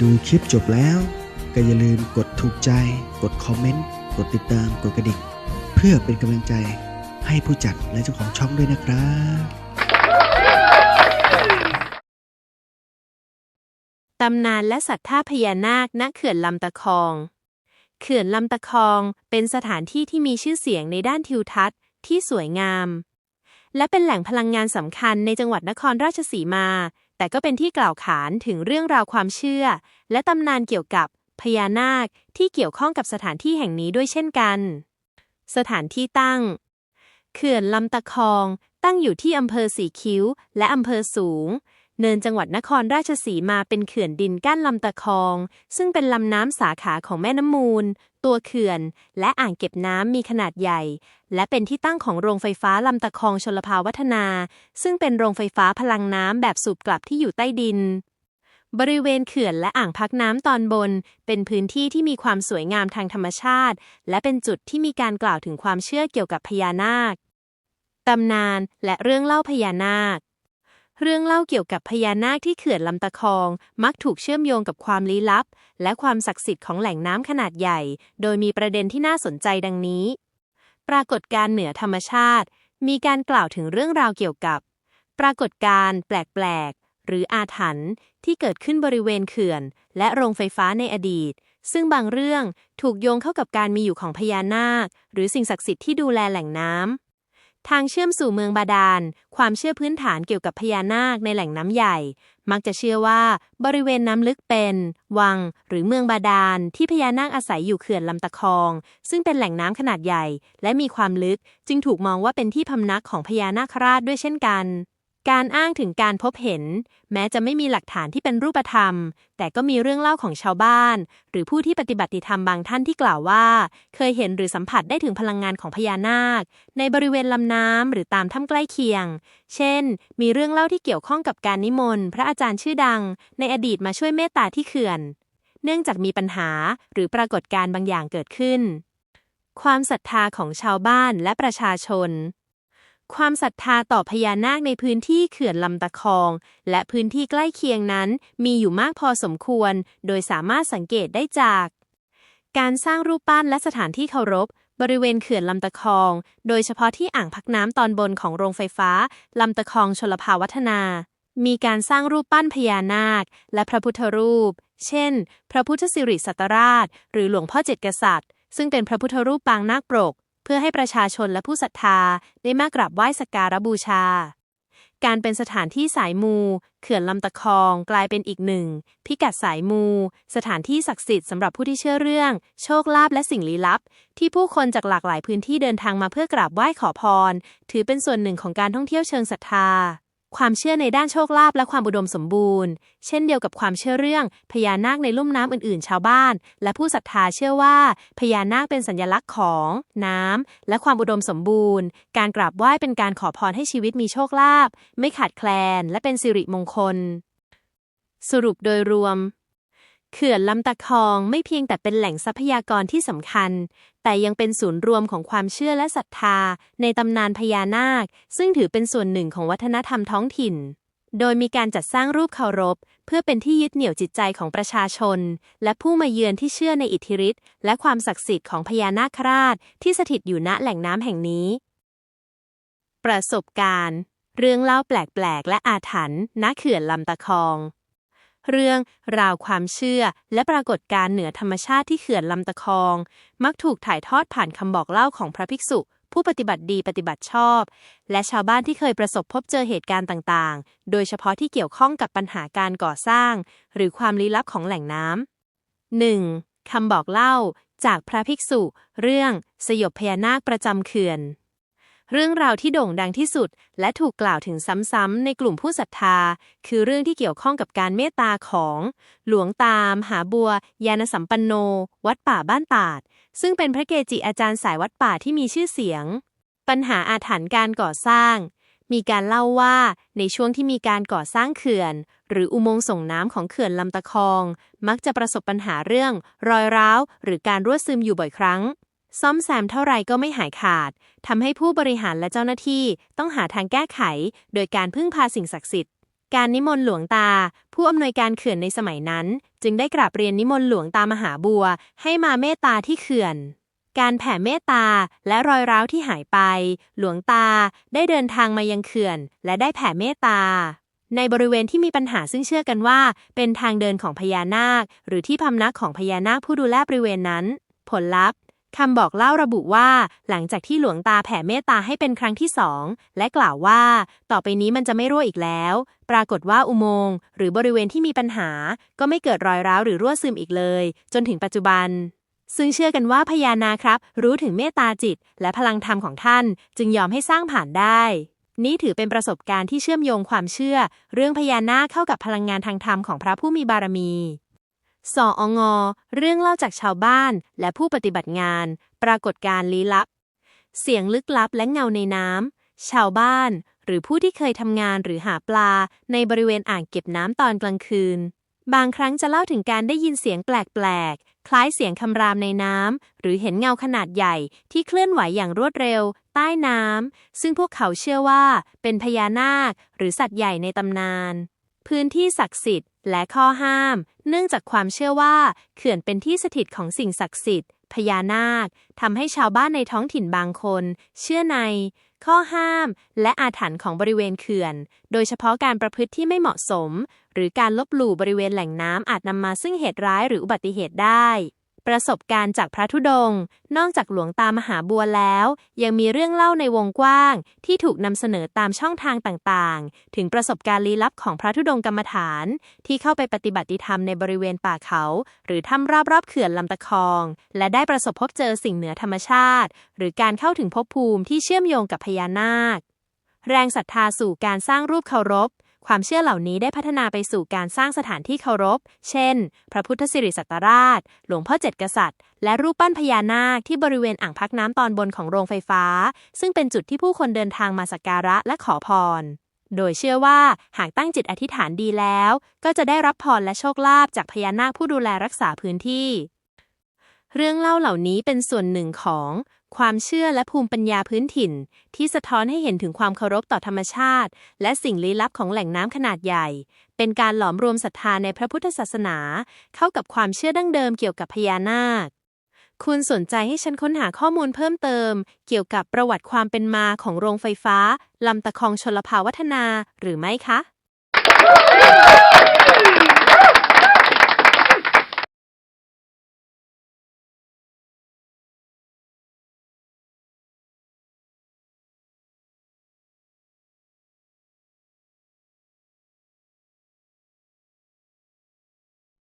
ดูคลิปจบแล้ว ก็อย่าลืมกดถูกใจ กดคอมเมนต์ กดติดตาม กดกระดิ่ง เพื่อเป็นกำลังใจให้ผู้จัดและเจ้าของช่องด้วยนะครับตำนานและศรัทธาพญานาคณเขื่อนลำตะคอง เขื่อนลำตะคองเป็นสถานที่ที่มีชื่อเสียงในด้านทิวทัศน์ที่สวยงาม และเป็นแหล่งพลังงานสำคัญในจังหวัดนครราชสีมา แต่ก็เป็นที่กล่าวขานถึงเรื่องราวความเชื่อ และตำนานเกี่ยวกับพญานาคที่เกี่ยวข้องกับสถานที่แห่งนี้ด้วยเช่นกัน สถานที่ตั้ง เขื่อนลำตะคองตั้งอยู่ที่อำเภอสีคิ้ว และอำเภอสูง เนินจังหวัดนครราชสีมาเป็นเขื่อนดินกั้นลำตะคอง ซึ่งเป็นลำน้ำสาขาของแม่น้ำมูล ตัวเขื่อน และอ่างเก็บน้ำมีขนาดใหญ่ และเป็นที่ตั้งของโรงไฟฟ้าลำตะคองชลภาวัฒนา ซึ่งเป็นโรงไฟฟ้าพลังน้ำแบบสูบกลับที่อยู่ใต้ดิน บริเวณเขื่อนและอ่างพักน้ำตอนบน เป็นพื้นที่ที่มีความสวยงามทางธรรมชาติ และเป็นจุดที่มีการกล่าวถึงความเชื่อเกี่ยวกับพญานาคตำนานและเรื่องเล่าพญานาค เรื่องเล่าเกี่ยวกับพญานาคที่เขื่อนลำตะคอง มักถูกเชื่อมโยงกับความลี้ลับ และความศักดิ์สิทธิ์ของแหล่งน้ำขนาดใหญ่ โดยมีประเด็นที่น่าสนใจดังนี้ ปรากฏการณ์เหนือธรรมชาติ มีการกล่าวถึงเรื่องราวเกี่ยวกับ ปรากฏการณ์แปลกๆ หรืออาถรรพ์ที่เกิดขึ้นบริเวณเขื่อน และโรงไฟฟ้าในอดีต ซึ่งบางเรื่องถูกโยงเข้ากับการมีอยู่ของพญานาค หรือสิ่งศักดิ์สิทธิ์ที่ดูแลแหล่งน้ำ ทางเชื่อมสู่เมืองบาดาล ความเชื่อพื้นฐานเกี่ยวกับพญานาคในแหล่งน้ำใหญ่ มักจะเชื่อว่าบริเวณน้ำลึกเป็น วัง หรือเมืองบาดาล ที่พญานาคอาศัยอยู่เขื่อนลำตะคอง ซึ่งเป็นแหล่งน้ำขนาดใหญ่ และมีความลึก จึงถูกมองว่าเป็นที่พำนักของพญานาคราชด้วยเช่นกัน การอ้างถึงการพบเห็น แม้จะไม่มีหลักฐานที่เป็นรูปธรรม แต่ก็มีเรื่องเล่าของชาวบ้าน หรือผู้ที่ปฏิบัติธรรมบางท่านที่กล่าวว่า เคยเห็นหรือสัมผัสได้ถึงพลังงานของพญานาค ในบริเวณลำน้ำหรือตามถ้ำใกล้เคียง เช่น มีเรื่องเล่าที่เกี่ยวข้องกับการนิมนต์ พระอาจารย์ชื่อดัง ในอดีตมาช่วยเมตตาที่เขื่อน เนื่องจากมีปัญหาหรือปรากฏการณ์บางอย่างเกิดขึ้น ความศรัทธาของชาวบ้านและประชาชน ความศรัทธาต่อพญานาคในพื้นที่เขื่อนลำตะคอง และพื้นที่ใกล้เคียงนั้นมีอยู่มากพอสมควร โดยสามารถสังเกตได้จาก การสร้างรูปปั้นและสถานที่เคารพ บริเวณเขื่อนลำตะคอง โดยเฉพาะที่อ่างพักน้ำตอนบนของโรงไฟฟ้าลำตะคองชลภาวัฒนา มีการสร้างรูปปั้นพญานาค และพระพุทธรูป เช่น พระพุทธสิริสัตราช หรือหลวงพ่อเจ็ดกษัตริย์ ซึ่งเป็นพระพุทธรูปปางนาคปรก เพื่อให้ประชาชนและผู้ศรัทธาได้มากราบไหว้สักการะบูชา การเป็นสถานที่สายมู เขื่อนลำตะคองกลายเป็นอีกหนึ่ง พิกัดสายมู สถานที่ศักดิ์สิทธิ์สำหรับผู้ที่เชื่อเรื่อง โชคลาภและสิ่งลี้ลับ ที่ผู้คนจากหลากหลายพื้นที่เดินทางมาเพื่อกราบไหว้ขอพร ถือเป็นส่วนหนึ่งของการท่องเที่ยวเชิงศรัทธา ความเชื่อในด้านโชคลาภและความอุดมสมบูรณ์ เช่นเดียวกับความเชื่อเรื่องพญานาคในลุ่มน้ำอื่นๆ ชาวบ้าน และผู้ศรัทธาเชื่อว่า พญานาคเป็นสัญลักษณ์ของ น้ำและความอุดมสมบูรณ์ การกราบไหว้เป็นการขอพรให้ชีวิตมีโชคลาภไม่ขาดแคลน และเป็นสิริมงคล สรุปโดยรวม เขื่อนลำตะคองไม่เพียงแต่เป็นแหล่งทรัพยากรที่สำคัญ แต่ยังเป็นศูนย์รวมของความเชื่อและศรัทธา ในตำนานพญานาค ซึ่งถือเป็นส่วนหนึ่งของวัฒนธรรมท้องถิ่น โดยมีการจัดสร้างรูปเคารพ เพื่อเป็นที่ยึดเหนี่ยวจิตใจของประชาชน และผู้มาเยือนที่เชื่อในอิทธิฤทธิ์และความศักดิ์สิทธิ์ของพญานาคราช ที่สถิตอยู่ณแหล่งน้ำแห่งนี้ ประสบการณ์ เรื่องเล่าแปลกๆและอาถรรพ์ณเขื่อนลำตะคอง เรื่องราวความเชื่อ และปรากฏการณ์เหนือธรรมชาติที่เขื่อนลำตะคอง มักถูกถ่ายทอดผ่านคำบอกเล่าของพระภิกษุ ผู้ปฏิบัติดีปฏิบัติชอบ และชาวบ้านที่เคยประสบพบเจอเหตุการณ์ต่างๆ โดยเฉพาะที่เกี่ยวข้องกับปัญหาการก่อสร้าง หรือความลี้ลับของแหล่งน้ำ 1. คำบอกเล่าจากพระภิกษุ เรื่องสยบพญานาคประจำเขื่อน เรื่องราวที่โด่งดังที่สุด และถูกกล่าวถึงซ้ำๆในกลุ่มผู้ศรัทธา คือเรื่องที่เกี่ยวข้องกับการเมตตาของ หลวงตามหาบัวยานสัมปันโน วัดป่าบ้านตาด ซึ่งเป็นพระเกจิอาจารย์สายวัดป่าที่มีชื่อเสียง ปัญหาอาถรรพ์การก่อสร้าง มีการเล่าว่าในช่วงที่มีการก่อสร้างเขื่อน หรืออุโมงค์ส่งน้ำของเขื่อนลำตะคอง มักจะประสบปัญหาเรื่อง รอยร้าว หรือการรั่วซึมอยู่บ่อยครั้ง ซ่อมแซมเท่าไรก็ไม่หายขาดทำให้ผู้บริหารและเจ้าหน้าที่ต้องหาทางแก้ไข โดยการพึ่งพาสิ่งศักดิ์สิทธิ์ การนิมนต์หลวงตา ผู้อำนวยการเขื่อนในสมัยนั้น จึงได้กราบเรียนนิมนต์หลวงตามหาบัว ให้มาเมตตาที่เขื่อน การแผ่เมตตาและรอยร้าวที่หายไป หลวงตาได้เดินทางมายังเขื่อน และได้แผ่เมตตาในบริเวณที่มีปัญหาซึ่งเชื่อกันว่า เป็นทางเดินของพญานาค หรือที่พำนักของพญานาคผู้ดูแลบริเวณนั้น ผลลัพธ์ คำบอกเล่าระบุว่า หลังจากที่หลวงตาแผ่เมตตาให้เป็นครั้งที่สองและกล่าวว่า ต่อไปนี้มันจะไม่รั่วอีกแล้ว ปรากฏว่าอุโมงค์หรือบริเวณที่มีปัญหา ก็ไม่เกิดรอยร้าวหรือรั่วซึมอีกเลย จนถึงปัจจุบัน ซึ่งเชื่อกันว่าพญานาครับ รู้ถึงเมตตาจิต และพลังธรรมของท่าน จึงยอมให้สร้างผ่านได้ นี่ถือเป็นประสบการณ์ที่เชื่อมโยงความเชื่อ เรื่องพญานาคเข้ากับพลังงานทางธรรมของพระผู้มีบารมี สอองเรื่องเล่าจากชาวบ้านและผู้ปฏิบัติงาน ปรากฏการลี้ลับ เสียงลึกลับและเงาในน้ำ ชาวบ้าน หรือผู้ที่เคยทำงานหรือหาปลา ในบริเวณอ่างเก็บน้ำตอนกลางคืน บางครั้งจะเล่าถึงการได้ยินเสียงแปลกๆ คล้ายเสียงคำรามในน้ำ หรือเห็นเงาขนาดใหญ่ที่เคลื่อนไหวอย่างรวดเร็ว ใต้น้ำ ซึ่งพวกเขาเชื่อว่า เป็นพญานาค หรือสัตว์ใหญ่ในตำนาน พื้นที่ศักดิ์สิทธิ์ และข้อห้าม เนื่องจากความเชื่อว่า เขื่อนเป็นที่สถิตของสิ่งศักดิ์สิทธิ์ พญานาคทำให้ชาวบ้านในท้องถิ่นบางคน เชื่อใน ข้อห้าม และอาถรรพ์ของบริเวณเขื่อน โดยเฉพาะการประพฤติที่ไม่เหมาะสม หรือการลบหลู่บริเวณแหล่งน้ำอาจนำมาซึ่งเหตุร้ายหรืออุบัติเหตุได้ ประสบการณ์จากพระธุดงค์นอกจากหลวงตามหาบัวแล้ว ยังมีเรื่องเล่าในวงกว้าง ที่ถูกนำเสนอตามช่องทางต่างๆ ถึงประสบการณ์ลี้ลับของพระธุดงค์กรรมฐาน ที่เข้าไปปฏิบัติธรรมในบริเวณป่าเขา หรือถ้ำรอบๆเขื่อนลำตะคอง และได้ประสบพบเจอสิ่งเหนือธรรมชาติ หรือการเข้าถึงภพภูมิที่เชื่อมโยงกับพญานาค แรงศรัทธาสู่การสร้างรูปเคารพ ความเชื่อเหล่านี้ได้พัฒนาไปสู่การสร้างสถานที่เคารพ เช่น พระพุทธสิริสัตราช หลวงพ่อเจ็ดกษัตริย์ และรูปปั้นพญานาคที่บริเวณอ่างพักน้ำตอนบนของโรงไฟฟ้า ซึ่งเป็นจุดที่ผู้คนเดินทางมาสักการะและขอพร โดยเชื่อว่าหากตั้งจิตอธิษฐานดีแล้ว ก็จะได้รับพรและโชคลาภจากพญานาคผู้ดูแลรักษาพื้นที่ เรื่องเล่าเหล่านี้เป็นส่วนหนึ่งของ ความเชื่อและภูมิปัญญาพื้นถิ่น ที่สะท้อนให้เห็นถึงความเคารพต่อธรรมชาติ และสิ่งลี้ลับของแหล่งน้ำขนาดใหญ่ เป็นการหลอมรวมศรัทธาในพระพุทธศาสนา เข้ากับความเชื่อดั้งเดิมเกี่ยวกับพญานาค คุณสนใจให้ฉันค้นหาข้อมูลเพิ่มเติม เกี่ยวกับประวัติความเป็นมาของโรงไฟฟ้าลำตะคองชลภาวัฒนาหรือไม่คะ